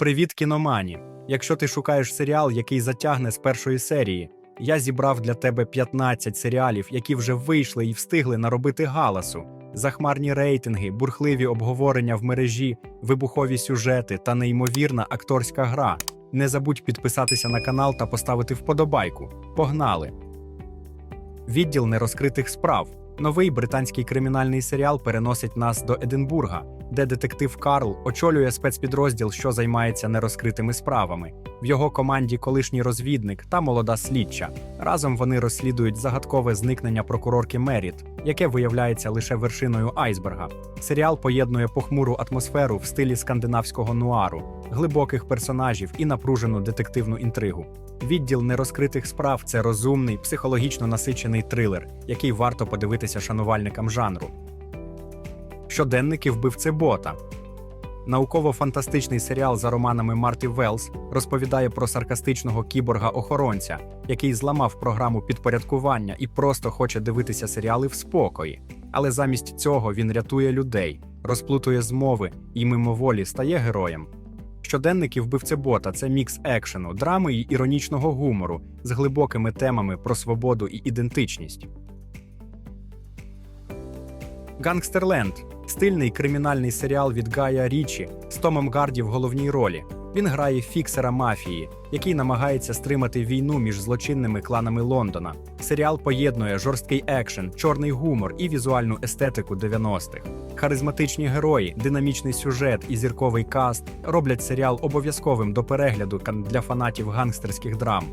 Привіт, кіномані! Якщо ти шукаєш серіал, який затягне з першої серії, я зібрав для тебе 15 серіалів, які вже вийшли і встигли наробити галасу, захмарні рейтинги, бурхливі обговорення в мережі, вибухові сюжети та неймовірна акторська гра. Не забудь підписатися на канал та поставити вподобайку. Погнали! Відділ нерозкритих справ. Новий британський кримінальний серіал переносить нас до Единбурга, де детектив Карл очолює спецпідрозділ, що займається нерозкритими справами. В його команді колишній розвідник та молода слідча. Разом вони розслідують загадкове зникнення прокурорки Меріт, яке виявляється лише вершиною айсберга. Серіал поєднує похмуру атмосферу в стилі скандинавського нуару, глибоких персонажів і напружену детективну інтригу. Відділ нерозкритих справ це розумний, психологічно насичений трилер, який варто подивитися шанувальникам жанру. Щоденники вбивце бота. Науково-фантастичний серіал за романами Марті Велс розповідає про саркастичного кіборга-охоронця, який зламав програму підпорядкування і просто хоче дивитися серіали в спокої. Але замість цього він рятує людей, розплутує змови і мимоволі стає героєм. Щоденники вбивце бота це мікс екшену, драми і іронічного гумору з глибокими темами про свободу і ідентичність. Гангстерленд стильний кримінальний серіал від Гая Річі з Томом Гарді в головній ролі. Він грає фіксера мафії, який намагається стримати війну між злочинними кланами Лондона. Серіал поєднує жорсткий екшен, чорний гумор і візуальну естетику 90-х. Харизматичні герої, динамічний сюжет і зірковий каст роблять серіал обов'язковим до перегляду для фанатів гангстерських драм.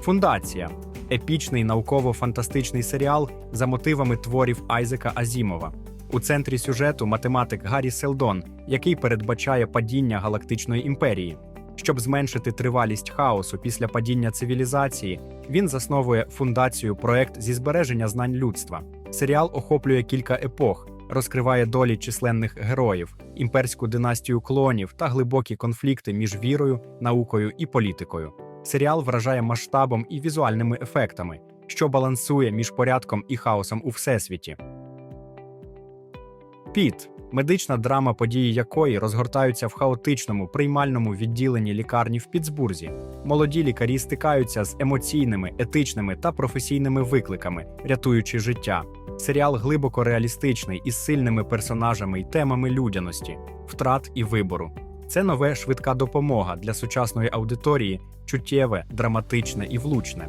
Фундація епічний науково-фантастичний серіал за мотивами творів Айзека Азімова. У центрі сюжету математик Гаррі Селдон, який передбачає падіння галактичної імперії. Щоб зменшити тривалість хаосу після падіння цивілізації, він засновує фундацію проект зі збереження знань людства. Серіал охоплює кілька епох, розкриває долі численних героїв, імперську династію клонів та глибокі конфлікти між вірою, наукою і політикою. Серіал вражає масштабом і візуальними ефектами, що балансує між порядком і хаосом у всесвіті. Піт медична драма, події якої розгортаються в хаотичному приймальному відділенні лікарні в Пітсбурзі. Молоді лікарі стикаються з емоційними, етичними та професійними викликами, рятуючи життя. Серіал глибоко реалістичний із сильними персонажами й темами людяності, втрат і вибору. Це нове швидка допомога для сучасної аудиторії, чуттєве, драматичне і влучне.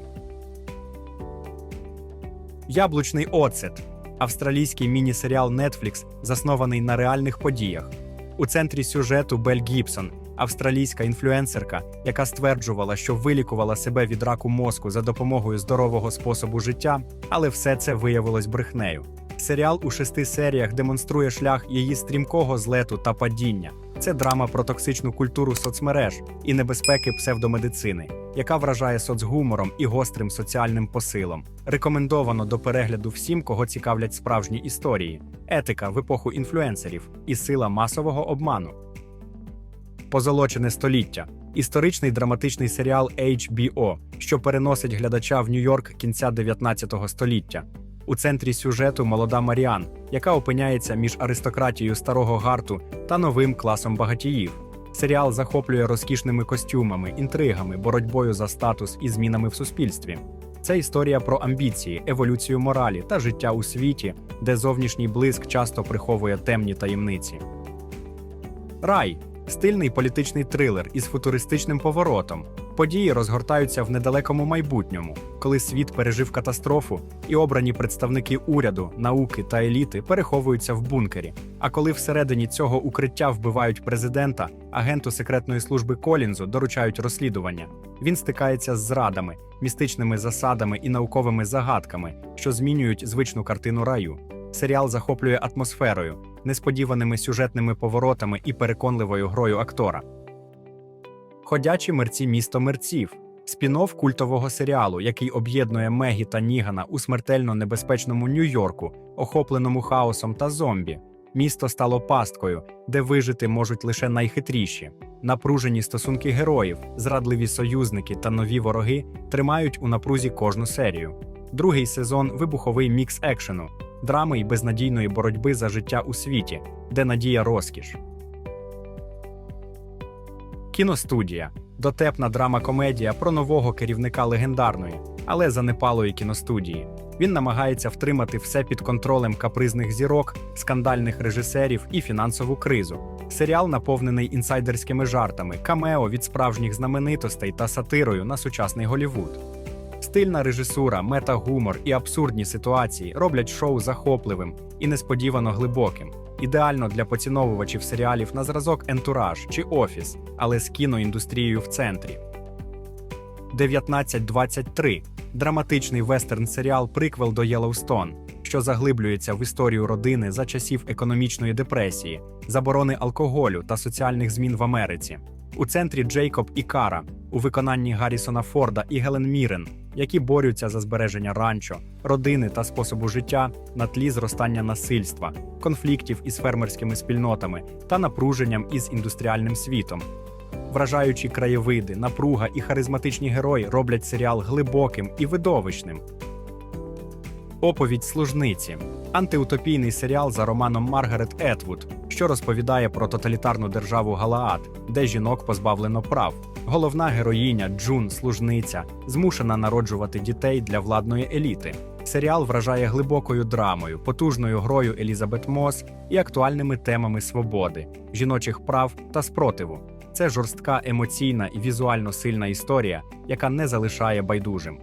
Яблучний оцет австралійський міні-серіал Netflix, заснований на реальних подіях. У центрі сюжету Бель Гібсон, австралійська інфлюенсерка, яка стверджувала, що вилікувала себе від раку мозку за допомогою здорового способу життя, але все це виявилось брехнею. Серіал у шести серіях демонструє шлях її стрімкого злету та падіння. Це драма про токсичну культуру соцмереж і небезпеки псевдомедицини, яка вражає соцгумором і гострим соціальним посилом. Рекомендовано до перегляду всім, кого цікавлять справжні історії, етика в епоху інфлюенсерів і сила масового обману. Позолочене століття історичний драматичний серіал HBO, що переносить глядача в Нью-Йорк кінця 19 століття. У центрі сюжету молода Маріан, яка опиняється між аристократією старого гарту та новим класом багатіїв. Серіал захоплює розкішними костюмами, інтригами, боротьбою за статус і змінами в суспільстві. Це історія про амбіції, еволюцію моралі та життя у світі, де зовнішній блиск часто приховує темні таємниці. Рай стильний політичний трилер із футуристичним поворотом. Події розгортаються в недалекому майбутньому, коли світ пережив катастрофу, і обрані представники уряду, науки та еліти переховуються в бункері. А коли всередині цього укриття вбивають президента, агенту секретної служби Колінзу доручають розслідування. Він стикається з зрадами, містичними засадами і науковими загадками, що змінюють звичну картину раю. Серіал захоплює атмосферою, несподіваними сюжетними поворотами і переконливою грою актора. Ходячі мерці місто мерців. Спін-офф культового серіалу, який об'єднує Мегі та Нігана у смертельно небезпечному Нью-Йорку, охопленому хаосом та зомбі. Місто стало пасткою, де вижити можуть лише найхитріші. Напружені стосунки героїв, зрадливі союзники та нові вороги тримають у напрузі кожну серію. Другий сезон вибуховий мікс екшену, драми й безнадійної боротьби за життя у світі, де надія розкіш. Кіностудія дотепна драма-комедія про нового керівника легендарної, але занепалої кіностудії. Він намагається втримати все під контролем капризних зірок, скандальних режисерів і фінансову кризу. Серіал наповнений інсайдерськими жартами, камео від справжніх знаменитостей та сатирою на сучасний Голівуд. Стильна режисура, мета-гумор і абсурдні ситуації роблять шоу захопливим і несподівано глибоким. Ідеально для поціновувачів серіалів на зразок Ентураж чи Офіс, але з кіноіндустрією в центрі. 1923 драматичний вестерн-серіал приквел до Єлоустон, що заглиблюється в історію родини за часів економічної депресії, заборони алкоголю та соціальних змін в Америці. У центрі Джейкоб і Кара у виконанні Гаррісона Форда і Гелен Мірен, які борються за збереження ранчо, родини та способу життя на тлі зростання насильства, конфліктів із фермерськими спільнотами та напруженням із індустріальним світом. Вражаючі краєвиди, напруга і харизматичні герої роблять серіал глибоким і видовищним. Оповідь служниці антиутопійний серіал за романом Маргарет Етвуд, що розповідає про тоталітарну державу Галаад, де жінок позбавлено прав. Головна героїня Джун, служниця, змушена народжувати дітей для владної еліти. Серіал вражає глибокою драмою, потужною грою Елізабет Мос і актуальними темами свободи, жіночих прав та спротиву. Це жорстка, емоційна і візуально сильна історія, яка не залишає байдужим.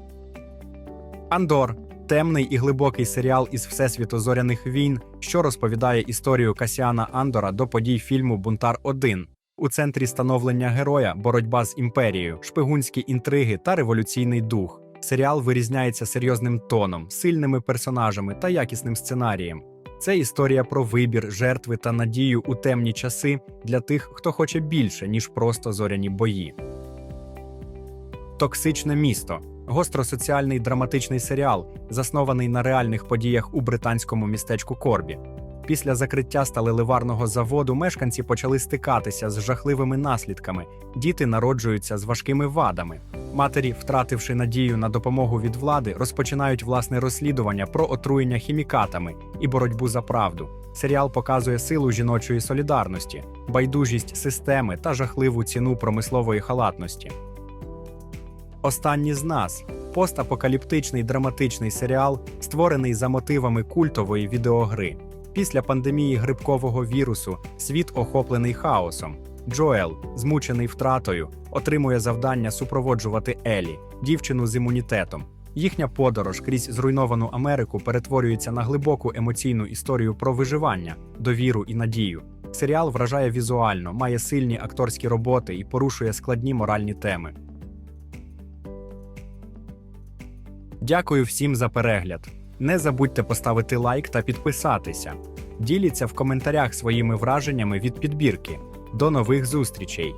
Андор темний і глибокий серіал із Всесвіту зоряних війн, що розповідає історію Касіана Андора до подій фільму Бунтар 1 У центрі становлення героя, боротьба з імперією, шпигунські інтриги та революційний дух. Серіал вирізняється серйозним тоном, сильними персонажами та якісним сценарієм. Це історія про вибір, жертви та надію у темні часи для тих, хто хоче більше, ніж просто зоряні бої. Токсичне місто гостросоціальний драматичний серіал, заснований на реальних подіях у британському містечку Корбі. Після закриття сталеливарного заводу мешканці почали стикатися з жахливими наслідками. Діти народжуються з важкими вадами. Матері, втративши надію на допомогу від влади, розпочинають власне розслідування про отруєння хімікатами і боротьбу за правду. Серіал показує силу жіночої солідарності, байдужість системи та жахливу ціну промислової халатності. Останні з нас постапокаліптичний драматичний серіал, створений за мотивами культової відеогри. Після пандемії грибкового вірусу світ охоплений хаосом. Джоел, змучений втратою, отримує завдання супроводжувати Елі, дівчину з імунітетом. Їхня подорож крізь зруйновану Америку перетворюється на глибоку емоційну історію про виживання, довіру і надію. Серіал вражає візуально, має сильні акторські роботи і порушує складні моральні теми. Дякую всім за перегляд. Не забудьте поставити лайк та підписатися. Діліться в коментарях своїми враженнями від підбірки. До нових зустрічей!